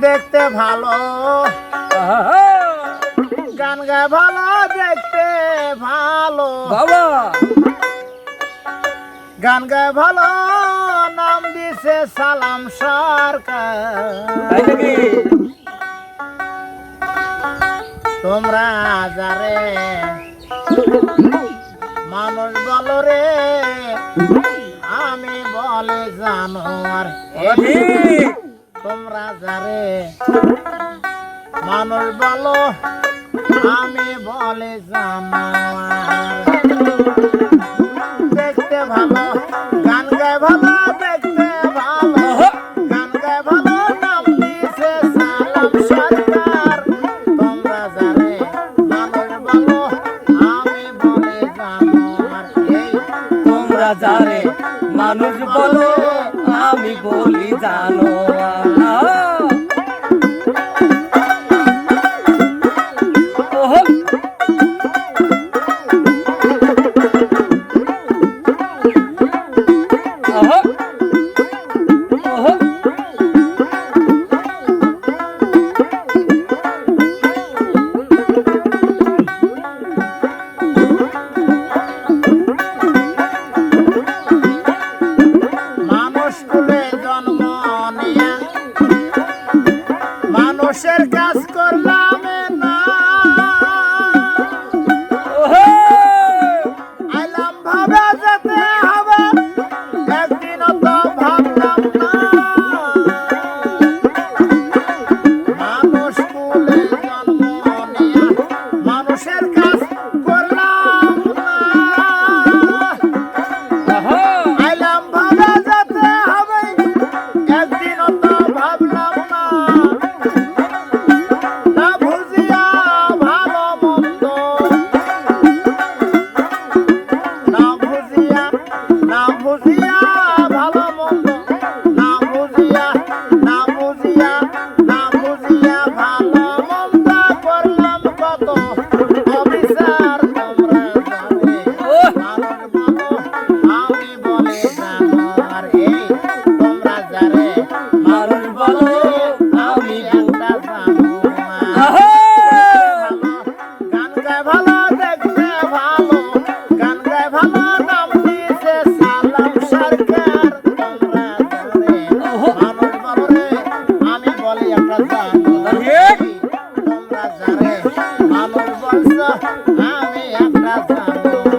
দেখতে ভালো। গান গায় ভালো দেখতে ভালো। বাবা। গান গায় ভালো নাম দিছে সালাম সরকার। তোমরা যারে মানুষ বলো রে আমি বলে জানোয়ার। তোমরা যারে মানুষ বলো, আমি বলে দেখতে ভালো, গান গায় ভালো, দেখতে ভালো। গান গায় ভালো সরকার। তোমরা জানে মানুষ বলো, আমি বলে জামার এই তোমরা জানে মানুষ বলো, আমি বলি জানো। Bye.